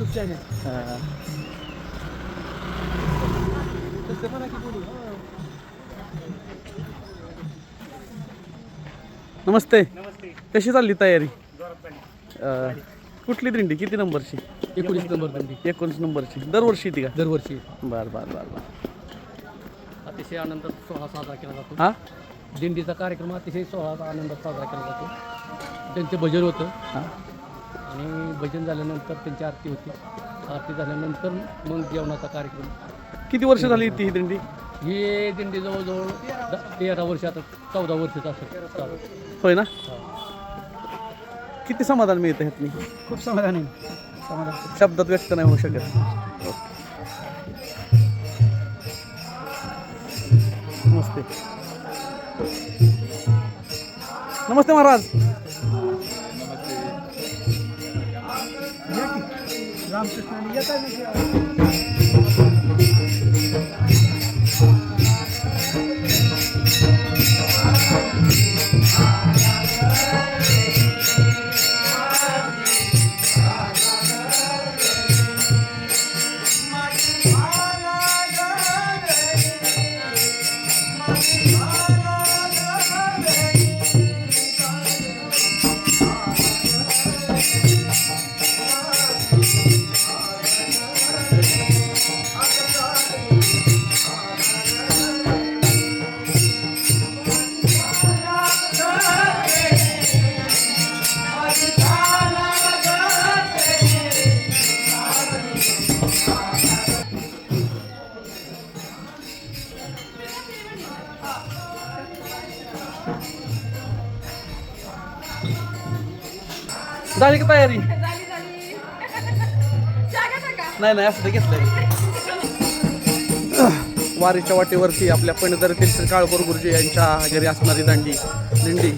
YouTube channel हा. तसं म्हणा की बोलू नमस्ते. कशी चालली तयारी? अं, कुठली दिंडी? किती नंबरची? एकोणीस नंबर दिंडी. एकोणीस नंबरची. दरवर्षी येते का? दरवर्षी बर बर बर बर. अतिशय आनंदात सोहळा साजरा केला जातो. हा? दिंडीचा कार्यक्रम अतिशय सोहळा आनंदात साजरा केला जातो. त्यांचे भजन होतं. हा. आणि भजन झाल्यानंतर त्यांची आरती होती. आरती झाल्यानंतर मग जेवणाचा कार्यक्रम. किती वर्ष झाली ती ही दिंडी? ही दिंडी जवळजवळ द- तेरा वर्ष आता चौदा वर्षाचं असं चालू होय ना? किती समाधान मिळतं ह्यातनी? खूप समाधान आहे. समाधान. शब्दात व्यक्त नाही होऊ शकत. नमस्ते. नमस्ते महाराज. रामकृष्ण येत झाली का तयारी झाली जागा टाका नाही नाही असं घेतलंय. वारीच्या वाटेवरती आपल्या पंडितरीतील श्री काळभोर गुरुजी यांच्या घरी असणारी दांडी दिंडी.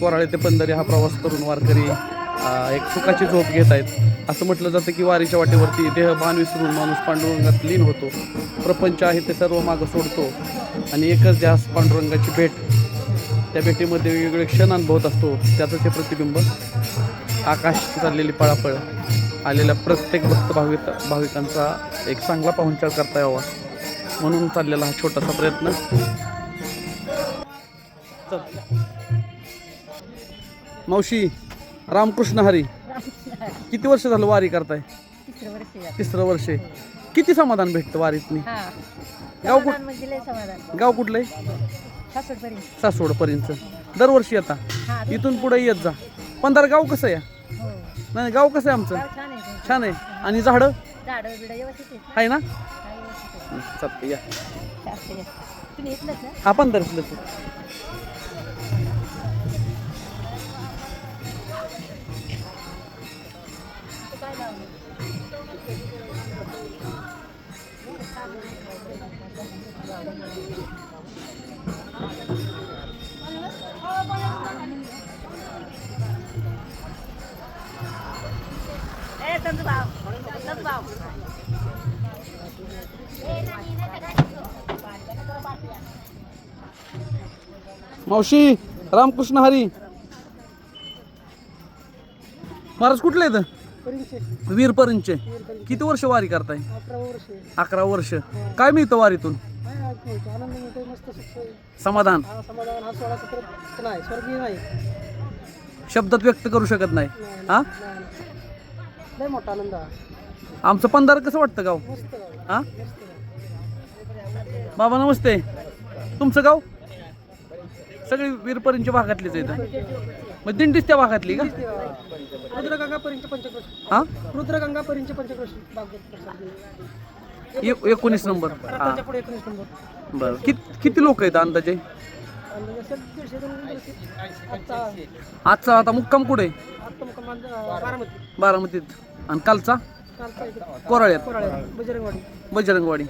कोराळे ते पंधरी हा प्रवास करून वारकरी एक सुखाची झोप घेत आहेत. असं म्हटलं जातं की वारीच्या वाटेवरती देह भान विसरून माणूस पांडुरंगात लीन होतो. प्रपंच आहे ते सर्व मागं सोडतो. आणि एकच जास्त पांडुरंगाची भेट. त्या भेटीमध्ये वेगवेगळे क्षण अनुभवत असतो. त्याचं हे प्रतिबिंब. आकाश चाललेली पळापळ. आलेल्या प्रत्येक भक्त भाविक भाविकांचा एक चांगला पाहुणचार करता यावा. म्हणून चाललेला हा छोटासा प्रयत्न. मावशी रामकृष्ण हरी. किती वर्ष झालं वारी करताय? तिसरं वर्ष आहे. तिसरं वर्ष आहे. किती समाधान भेटतं वारीतनी? हा. गाव कुठ समाधान म्हणजे लय समाधान. गाव कुठलं आहे सासवडपर्यंत. दरवर्षी येता. हा इथून पुढे येत जा. पंधरा गाव कसं आहे हो. नाही गाव कसं आहे आमचं? गाव छान आहे छान आहे. आणि झाडं? झाडं बिडं व्यवस्थित आहेत. आहे ना? व्यवस्थित आहे. चालतं या. चालतंय या. तुम्ही इथलंच ना? हा पण दर्शलं मावशी रामकृष्ण हरी. महाराज कुठले आहेत? वीर परंचे किती वर्ष वारी करताय? अकरा वर्ष. अकरा वर्ष. काय मिळतं वारीतून? आनंद मिळतो मस्त सुख समाधान. हा समाधान हा सोळा सत्र नाही स्वर्गीय नाही. शब्दात व्यक्त करू शकत नाही. हा? लय मोठा आनंद हा. आमचं पंधरा कसं वाटतं गाव? मस्त. हा? बाबा नमस्ते. तुमचं गाव? सगळी वीरपरींच्या भागातलीच आहेत. मग दिंडीच त्या भागातली का? रुद्रगंगा परींचे पंचक्रोशी. हा? रुद्रगंगा पंचक्रोशी एकोणीस नंबर. हा. त्याच्या पुढे एकोणीस नंबर. बरं. किती किती लोक आहेत अंदाजे? आजचा आता मुक्काम कुठे? बारामतीत. आणि कालचा? कोराळ्यात. कोराळे बजरंगवाडी. बजरंगवाडी.